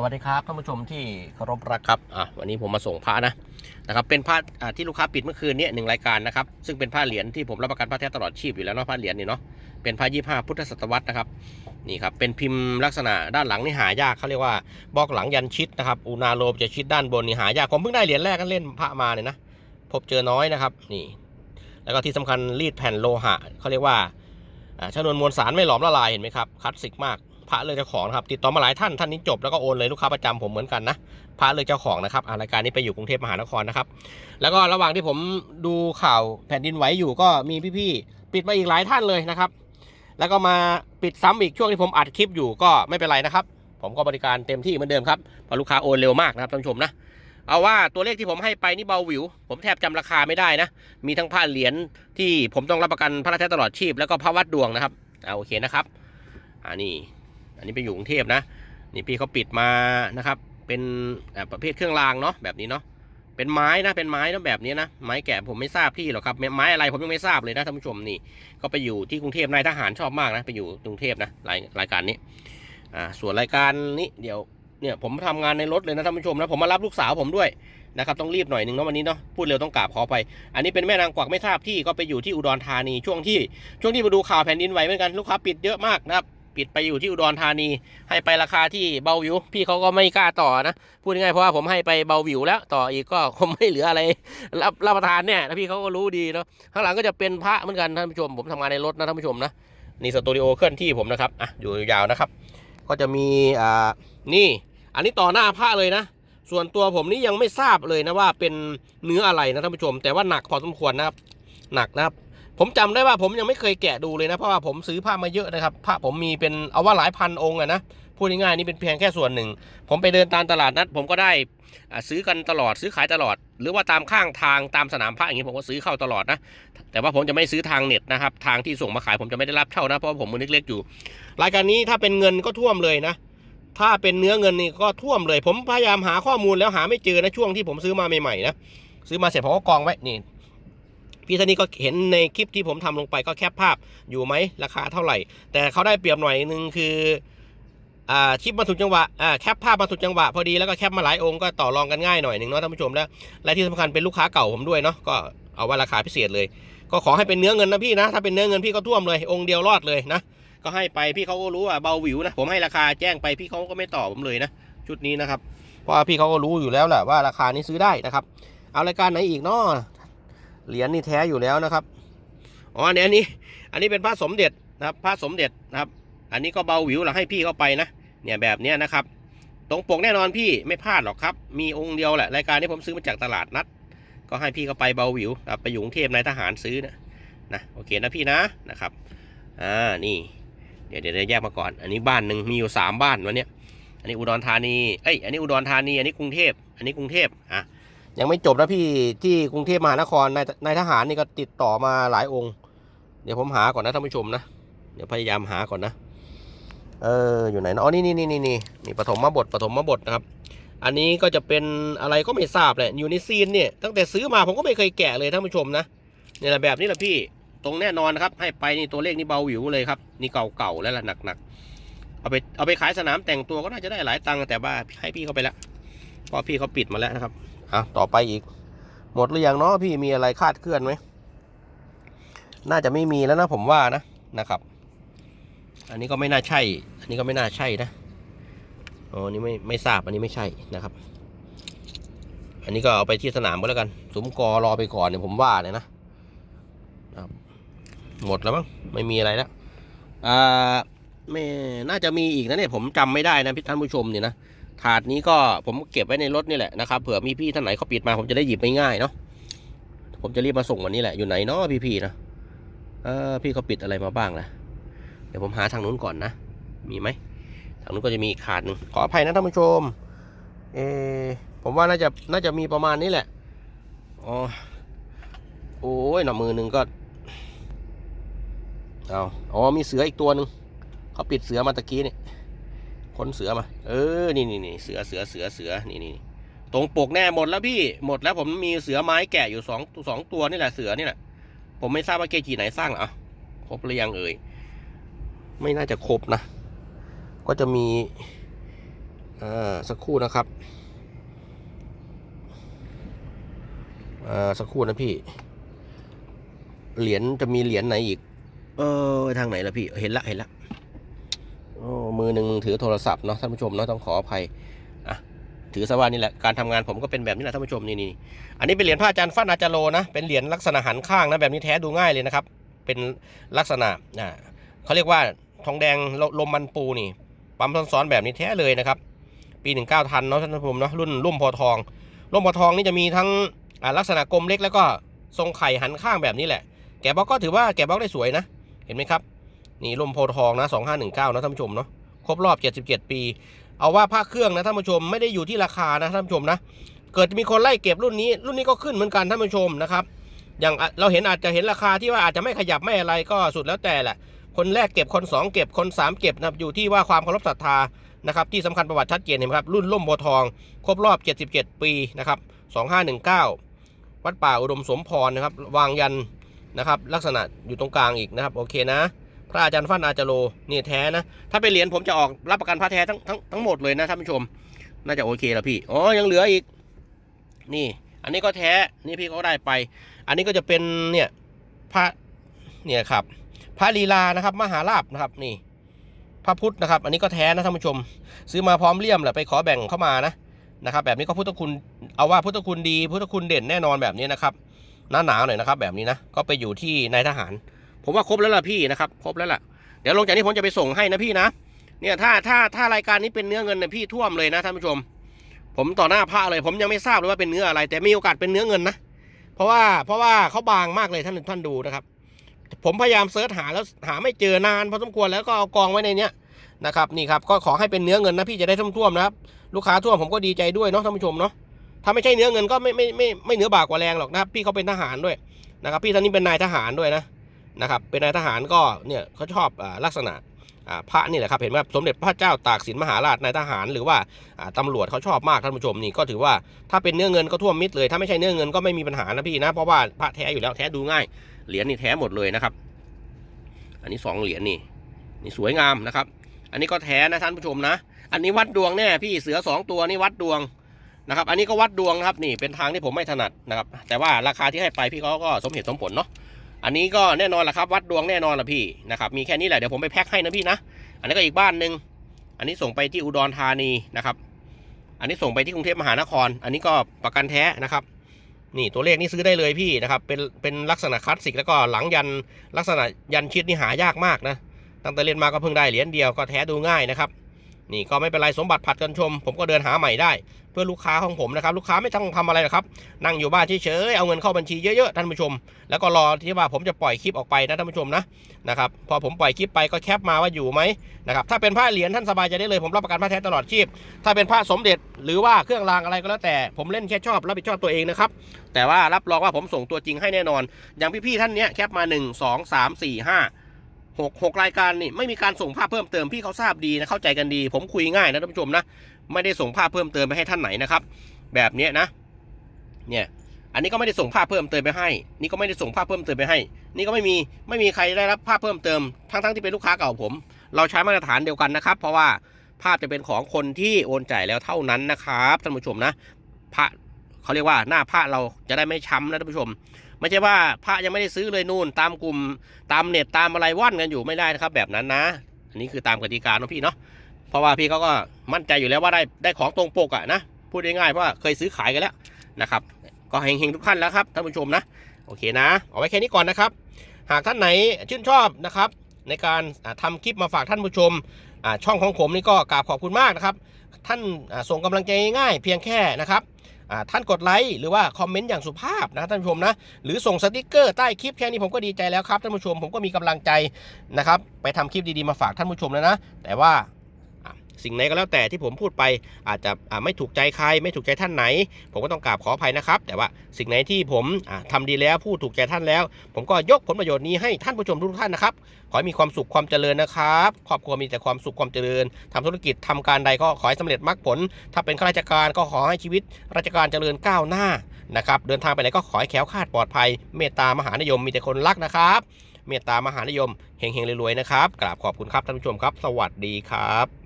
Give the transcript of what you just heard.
สวัสดีครับท่านผู้ชมที่เคารพรักครับอะวันนี้ผมมาส่งพระนะนะครับเป็นพระอ่าที่ลูกค้าปิดเมื่อคืนนี้หนึ่งรายการนะครับซึ่งเป็นผ้าเหรียญที่ผมรับประกันพระแท้ตลอดชีพอยู่แล้วเนาะผ้าเหรียญนี่เนาะเป็นผ้ายี่ห้าพุทธศตวรรษนะครับนี่ครับเป็นพิมพ์ลักษณะด้านหลังนี่หายากเขาเรียกว่าบล็อกหลังยันชิดนะครับอุณาโลมจะชิดด้านบนนี่หายากผมเพิ่งได้เหรียญแรกกันเล่นพระมาเนี่ยนะพบเจอน้อยนะครับนี่ แล้วก็ที่สำคัญรีดแผ่นโลหะเขาเรียกว่าอ่าชนวนมวลสารไม่หลอมละลายเห็นไหมครับคลาสสิกมาก พระเลยเจ้าของนะครับติดต่อมาหลายท่านท่านนี้จบแล้วก็โอนเลยลูกค้าประจำผมเหมือนกันนะพระเลยเจ้าของนะครับอารายการนี้ไปอยู่กรุงเทพมหานครนะครับ แล้วก็ระหว่างที่ผมดูข่าวแผ่นดินไหวอยู่ก็มีพี่ๆปิดมาอีกหลายท่านเลยนะครับ แล้วก็มาปิดซ้ำอีกช่วงที่ผมอัดคลิปอยู่ก็ไม่เป็นไรนะครับ ผมก็บริการเต็มที่เหมือนเดิมครับเพราะลูกค้าโอนเร็วมากนะครับท่านผู้ชมนะเอาว่าตัวเลขที่ผมให้ไปนี่เบาหวิว ผมแทบจำราคาไม่ได้นะ มีทั้งผ้าเหรียญที่ผมต้องรับประกันพระราชตลอดชีพแล้วก็พระวัดดวงนะครับเอาโอเคนะครับ อ่านี่ อันนี้ไปอยู่กรุงเทพนะ นี่พี่เขาปิดมานะครับ เป็นประเภทเครื่องรางเนาะแบบนี้เนาะเป็นไม้นะเป็นไม้นะแบบนี้นะไม้แกะผมไม่ทราบที่หรอกครับไม้อะไรผมยังไม่ทราบเลยนะท่านผู้ชมนี่ก็ไปอยู่ที่กรุงเทพนายทหารชอบมากนะไปอยู่กรุงเทพนะรายรายการนี้อ่าส่วนรายการนี้เดี๋ยวเนี่ยผมทำงานในรถเลยนะท่านผู้ชมนะผมมารับลูกสาวผมด้วยนะครับต้องรีบหน่อยหนึ่งเนาะวันนี้เนาะพูดเร็วต้องกราบขอไป อันนี้เป็นแม่นางกวักไม่ทราบที่ก็ไปอยู่ที่อุดรธานีช่วงที่ช่วงที่มาดูข่าวแผ่นดินไหวเหมือนกันลูกค้าปิดเยอะมากนะครับ ปิดไปอยู่ที่อุดรธานี ให้ไปราคาที่เบาวิว พี่เขาก็ไม่กล้าต่อนะ พูดง่ายเพราะว่าผมให้ไปเบาวิวแล้วต่ออีกก็คงไม่เหลืออะไร รับรับประทานเนี่ยแล้วพี่เขาก็รู้ดีเนาะข้างหลังก็จะเป็นพระเหมือนกันท่านผู้ชมผมทำงานในรถนะท่านผู้ชมนะนี่สตูดิโอเคลื่อนที่ผมนะครับอะอยู่ยาวนะครับ ก็จะมีอ่านี่ อันนี้ต่อหน้าพระเลยนะส่วนตัวผมนี่ยังไม่ทราบเลยนะว่าเป็นเนื้ออะไรนะท่านผู้ชม แต่ว่าหนักพอสมควรนะครับ หนักนะครับ ผมจำได้ว่าผมยังไม่เคยแกะดูเลยนะ เพราะว่าผมซื้อผ้ามาเยอะนะครับผ้าผมมีเป็นเอาว่าหลายพันองค์อะนะพูดง่ายๆนี่เป็นเพียงแค่ส่วนหนึ่ง ผมไปเดินตามตลาดนัดผมก็ได้ซื้อกันตลอดซื้อขายตลอด หรือว่าตามข้างทางตามสนามพระอย่างนี้ผมก็ซื้อเข้าตลอดนะ แต่ว่าผมจะไม่ซื้อทางเน็ตนะครับ ทางที่ส่งมาขายผมจะไม่ได้รับเช่านะเพราะผมมือเล็กๆอยู่ รายการนี้ถ้าเป็นเงินก็ท่วมเลยนะ ถ้าเป็นเนื้อเงินนี่ก็ท่วมเลย ผมพยายามหาข้อมูลแล้วหาไม่เจอนะช่วงที่ผมซื้อมาใหม่ๆนะซื้อมาเสร็จผมก็กองไว้นี่ พี่ท่านนี้ก็เห็นในคลิปที่ผมทำลงไปก็แคปภาพอยู่ไหมราคาเท่าไหร่ แต่เขาได้เปรียบหน่อยนึงคืออ่าคลิปมาถูกจังหวะอ่าแคปภาพมาถูกจังหวะพอดีแล้วก็แคปมาหลายองค์ก็ต่อรองกันง่ายหน่อยหนึ่งเนาะท่านผู้ชมแล้วและที่สำคัญเป็นลูกค้าเก่าผมด้วยเนาะก็เอาว่าราคาพิเศษเลย ก็ขอให้เป็นเนื้อเงินนะพี่นะ ถ้าเป็นเนื้อเงินพี่ก็ท่วมเลยองค์เดียวรอดเลยนะก็ให้ไปพี่เขาก็รู้ว่าเบาหวิวนะผมให้ราคาแจ้งไปพี่เขาก็ไม่ตอบผมเลยนะชุดนี้นะครับเพราะว่าพี่เขาก็รู้อยู่แล้วแหละว่าราคานี้ซื้อได้นะครับ เอารายการไหนอีกเนาะ เหรียญนี่แท้อยู่แล้วนะครับอ๋ออันนี้อันนี้ อันนี้เป็นพระสมเด็จนะครับพระสมเด็จนะครับ อันนี้ก็เบาหวิวเราให้พี่เข้าไปนะ เนี่ยแบบเนี้ยนะครับ ตรงปกแน่นอนพี่ไม่พลาดหรอกครับ มีองค์เดียวแหละรายการนี้ผมซื้อมาจากตลาดนัด ก็ให้พี่เข้าไปเบาหวิวครับไปอยู่กรุงเทพนายทหารซื้อนะนะโอเคนะพี่นะนะครับอ่านี่ เดี๋ยวเดี๋ยวเดี๋ยวแยกมาก่อน อันนี้บ้านหนึ่งมีอยู่สามบ้านวันเนี้ยอันนี้อุดรธานีเอ้ยอันนี้อุดรธานีอันนี้กรุงเทพอันนี้กรุงเทพอะ ยังไม่จบนะพี่ที่กรุงเทพมหานครนายนายทหารนี่ก็ติดต่อมาหลายองค์ เดี๋ยวผมหาก่อนนะท่านผู้ชมนะ เดี๋ยวพยายามหาก่อนนะ เอออยู่ไหนนอะอ๋อนี่นี่นี่นี่นี่นี่ปฐมมาบทปฐมมาบทนะครับ อันนี้ก็จะเป็นอะไรก็ไม่ทราบแหละอยู่ในซีนเนี่ยตั้งแต่ซื้อมาผมก็ไม่เคยแกะเลยท่านผู้ชมนะเนี่ยแหละแบบนี้แหละพี่ตรงแน่นอนนะครับ ให้ไปนี่ตัวเลขนี่เบาหวิวเลยครับ นี่เก่าๆแล้วล่ะหนักๆเอาไปเอาไปขายสนามแต่งตัวก็น่าจะได้หลายตังค์แต่ว่าให้พี่เขาไปแล้วเพราะพี่เขาปิดมาแล้วนะครับ อะต่อไปอีก หมดหรือยังเนาะพี่มีอะไรคาดเคลื่อนไหมน่าจะไม่มีแล้วนะผมว่านะนะครับ อันนี้ก็ไม่น่าใช่ อันนี้ก็ไม่น่าใช่นะอ๋ออันนี้ไม่ไม่ทราบอันนี้ไม่ใช่นะครับ อันนี้ก็เอาไปที่สนามก็แล้วกันสมกอรอไปก่อนเนี่ยผมว่าเนี่ยนะครับหมดแล้วมั้งไม่มีอะไรแล้วอ่าไม่น่าจะมีอีกนะเนี่ยผมจำไม่ได้นะพี่ท่านผู้ชมเนี่ยนะ ถาดนี้ก็ผมเก็บไว้ในรถนี่แหละนะครับเผื่อมีพี่ท่านไหนเขาปิดมาผมจะได้หยิบไม่ง่ายเนาะผมจะรีบมาส่งวันนี้แหละอยู่ไหนเนาะพี่ๆนะเออพี่เขาปิดอะไรมาบ้างล่ะเดี๋ยวผมหาทางนู้นก่อนนะ มีไหมทางนู้นก็จะมีอีกขาดหนึ่งขออภัยนะท่านผู้ชมเออผมว่าน่าจะน่าจะมีประมาณนี้แหละอ๋อโอ้ยหน่อมือหนึ่งก็เอาอ๋อมีเสืออีกตัวหนึ่งเขาปิดเสือมาตะกี้เนี่ย ขนเสือมา เออ นี่นี่นี่เสือเสือเสือเสือ นี่นี่ตรงปกแน่หมดแล้วพี่ หมดแล้วผมมีเสือไม้แกะอยู่สองสองตัวนี่แหละเสือนี่แหละ ผมไม่ทราบว่าเกจิไหนสร้างอะครบหรือยังเอ่ย ไม่น่าจะครบนะ ก็จะมีอ่าสักครู่นะครับอ่าสักครู่นะพี่ เหรียญจะมีเหรียญไหนอีก เออ ทางไหนล่ะพี่ เห็นละ เห็นละ โอ้มือหนึ่งถือโทรศัพท์เนาะท่านผู้ชมเนาะต้องขออภัยอะถือซะว่านี่แหละการทำงานผมก็เป็นแบบนี้แหละท่านผู้ชมนี่นี่อันนี้เป็นเหรียญพระอาจารย์ฟั่นอาจารโลนะเป็นเหรียญลักษณะหันข้างนะแบบนี้แท้ดูง่ายเลยนะครับ เป็นลักษณะอ่าเขาเรียกว่าทองแดงลลมมันปูนี่ปั๊มซ้อนๆแบบนี้แท้เลยนะครับ ปีหนึ่งเก้าทันเนาะท่านผู้ชมเนาะรุ่นรุ่มพอทองรุ่มพอทองนี่จะมีทั้งลักษณะกลมเล็กแล้วก็ทรงไข่หันข้างแบบนี้แหละ แกะบล็อกก็ถือว่าแกะบล็อกได้สวยนะ เห็นไหมครับ นี่ลมโพธิ์ทองนะ 2519 นะท่านผู้ชมเนาะครบรอบ 77 ปี เอาว่าผ้าเครื่องนะท่านผู้ชมไม่ได้อยู่ที่ราคานะท่านผู้ชมนะ เกิดมีคนไล่เก็บรุ่นนี้ รุ่นนี้ก็ขึ้นเหมือนกันท่านผู้ชมนะครับ อย่างเราเห็นอาจจะเห็นราคาที่ว่าอาจจะไม่ขยับไม่อะไรก็สุดแล้วแต่แหละ คนแรกเก็บคนสองเก็บคนสามเก็บนะอยู่ที่ว่าความเคารพศรัทธานะครับที่สำคัญประวัติชัดเจนเห็นไหมครับรุ่นล่มโพทอง ครบรอบ 77 ปีนะครับ2519 วัดป่าอุดมสมพรนะครับวางยันนะครับลักษณะอยู่ตรงกลางอีกนะครับโอเคนะ พระอาจารย์ฟั่นอาจารโลนี่แท้นะ ถ้าเป็นเหรียญผมจะออกรับประกันพระแท้ทั้งทั้งทั้งหมดเลยนะท่านผู้ชม น่าจะโอเคแล้วพี่ อ๋อ ยังเหลืออีก นี่ อันนี้ก็แท้ นี่พี่เขาได้ไป อันนี้ก็จะเป็นเนี่ยพระเนี่ยครับ พระลีลานะครับ มหาลาบนะครับ นี่ พระพุทธนะครับ อันนี้ก็แท้นะท่านผู้ชม ซื้อมาพร้อมเลี่ยมแหละไปขอแบ่งเข้ามานะนะครับ แบบนี้ก็พุทธคุณเอาว่าพุทธคุณดี พุทธคุณเด่นแน่นอนแบบนี้นะครับหน้าหนาๆหน่อยนะครับ แบบนี้นะก็ไปอยู่ที่นายทหาร ผมว่าครบแล้วล่ะพี่นะครับ ครบแล้วล่ะ เดี๋ยวลงจากนี้ผมจะไปส่งให้นะพี่นะ เนี่ยถ้าถ้าถ้ารายการนี้เป็นเนื้อเงินเนี่ยพี่ท่วมเลยนะท่านผู้ชม ผมต่อหน้าพระเลย ผมยังไม่ทราบเลยว่าเป็นเนื้ออะไร แต่มีโอกาสเป็นเนื้อเงินนะ เพราะว่าเพราะว่าเขาบางมากเลยท่านท่านดูนะครับ ผมพยายามเสิร์ชหาแล้วหาไม่เจอนานพอสมควรแล้วก็เอากองไว้ในเนี้ยนะครับนี่ครับก็ขอให้เป็นเนื้อเงินนะพี่จะได้ท่วมๆนะครับ ลูกค้าท่วมผมก็ดีใจด้วยเนาะท่านผู้ชมเนาะถ้าไม่ใช่เนื้อเงินก็ไม่ไม่ไม่ไม่เนื้อบากกว่าแรงหรอกนะครับพี่เขาเป็นทหารด้วยนะครับพี่ท่านนี้เป็นนายทหารด้วยนะ นะครับ เป็นนายทหารก็เนี่ยเขาชอบอลักษณะพระนี่แหละครับเห็นไหมครับสมเด็จพระเจ้าตากสินมหาราชนายทหาร หรือว่าตำรวจเขาชอบมากท่านผู้ชมนี่ก็ถือว่าถ้าเป็นเนื้อเงินก็ท่วมมิดเลย ถ้าไม่ใช่เนื้อเงินก็ไม่มีปัญหานะพี่นะเพราะว่าพระแท้อยู่แล้วแท้ดูง่าย เหรียญนี่แท้หมดเลยนะครับ อันนี้สองเหรียญนี่นี่สวยงามนะครับ อันนี้ก็แท้นะท่านผู้ชมนะ อันนี้วัดดวงแน่พี่เสือสองตัวนี่วัดดวงนะครับ อันนี้ก็วัดดวงนะครับนี่เป็นทางที่ผมไม่ถนัดนะครับ แต่ว่าราคาที่ให้ไปพี่เขาก็สมเหตุสมผลเนาะ อันนี้ก็แน่นอนแหละครับ วัดดวงแน่นอนละพี่นะครับมีแค่นี้แหละเดี๋ยวผมไปแพ็คให้นะพี่นะ อันนี้ก็อีกบ้านหนึ่งอันนี้ส่งไปที่อุดรธานีนะครับ อันนี้ส่งไปที่กรุงเทพมหานคร อันนี้ก็ประกันแท้นะครับ นี่ตัวเลขนี่ซื้อได้เลยพี่นะครับ เป็นเป็นลักษณะคลาสสิกแล้วก็หลังยันลักษณะยันชิดนี่หายากมากนะตั้งแต่เรียนมาก็เพิ่งได้เหรียญเดียวก็แท้ดูง่ายนะครับ นี่ก็ไม่เป็นไรสมบัติผัดกันชม ผมก็เดินหาใหม่ได้ เพื่อลูกค้าของผมนะครับ ลูกค้าไม่ต้องทำอะไรหรอกครับ นั่งอยู่บ้านเฉยๆเอาเงินเข้าบัญชีเยอะๆท่านผู้ชม แล้วก็รอที่ว่าผมจะปล่อยคลิปออกไปนะท่านผู้ชมนะนะครับพอผมปล่อยคลิปไปก็แคปมาว่าอยู่ไหมนะครับถ้าเป็นผ้าเหรียญท่านสบายใจได้เลยผมรับประกันผ้าแท้ตลอดชีพ ถ้าเป็นผ้าสมเด็จหรือว่าเครื่องรางอะไรก็แล้วแต่ผมเล่นแค่ชอบรับผิดชอบตัวเองนะครับแต่ว่ารับรองว่าผมส่งตัวจริงให้แน่นอน อย่างพี่ๆท่านเนี้ยแคปมา 1 2 3 4 5 หกหกรายการนี่ไม่มีการส่งภาพเพิ่มเติมพี่เขาทราบดีนะเข้าใจกันดี ผมคุยง่ายนะท่านผู้ชมนะไม่ได้ส่งภาพเพิ่มเติมไปให้ท่านไหนนะครับ แบบนี้นะเนี่ยอันนี้ก็ไม่ได้ส่งภาพเพิ่มเติมไปให้ นี่ก็ไม่ได้ส่งภาพเพิ่มเติมไปให้ นี่ก็ไม่มีไม่มีใครได้รับภาพเพิ่มเติมทั้งทั้งที่เป็นลูกค้าเก่าผม เราใช้มาตรฐานเดียวกันนะครับ เพราะว่าภาพจะเป็นของคนที่โอนจ่ายแล้วเท่านั้นนะครับท่านผู้ชมนะพระเขาเรียกว่าหน้าพระเราจะได้ไม่ช้ำนะท่านผู้ชม ไม่ใช่ว่าพระยังไม่ได้ซื้อเลยนู่น ตามกลุ่มตามเน็ตตามอะไรว่อนกันอยู่ไม่ได้นะครับ แบบนั้นนะอันนี้คือตามกติกาเนาะพี่เนาะเพราะว่าพี่เขาก็มั่นใจอยู่แล้วว่าได้ได้ของตรงปกอะนะพูดง่ายๆเพราะว่าเคยซื้อขายกันแล้วนะครับ ก็เฮงๆทุกท่านแล้วครับท่านผู้ชมนะโอเคนะ เอาไว้แค่นี้ก่อนนะครับ หากท่านไหนชื่นชอบนะครับ ในการอ่าทำคลิปมาฝากท่านผู้ชมช่องของผมนี่ก็กราบขอบคุณมากนะครับ ท่านส่งกำลังใจง่ายเพียงแค่นะครับ ท่านกดไลค์หรือว่าคอมเมนต์อย่างสุภาพนะท่านผู้ชมนะหรือส่งสติกเกอร์ใต้คลิปแค่นี้ผมก็ดีใจแล้วครับท่านผู้ชมผมก็มีกำลังใจนะครับไปทำคลิปดีๆมาฝากท่านผู้ชมแล้วนะ แต่ว่า สิ่งไหนก็แล้วแต่ที่ผมพูดไปอาจจะไม่ถูกใจใคร ไม่ถูกใจท่านไหน ผมก็ต้องกราบขออภัยนะครับ แต่ว่าสิ่งไหนที่ผมอ่าทำดีแล้วพูดถูกใจท่านแล้ว ผมก็ยกผลประโยชน์นี้ให้ท่านผู้ชมทุกท่านนะครับ ขอให้มีความสุขความเจริญนะครับครอบครัวมีแต่ความสุขความเจริญทำธุรกิจทำการใดก็ขอให้สำเร็จมรรคผล ถ้าเป็นข้าราชการก็ขอให้ชีวิต ราชการเจริญก้าวหน้านะครับเดินทางไปไหนก็ขอให้แคล้วคาดปลอดภัย เมตตามหานิยมมีแต่คนรักนะครับเมตตามหานิยมเฮงๆรวยๆนะครับกราบขอบคุณครับท่านผู้ชมครับ สวัสดีครับ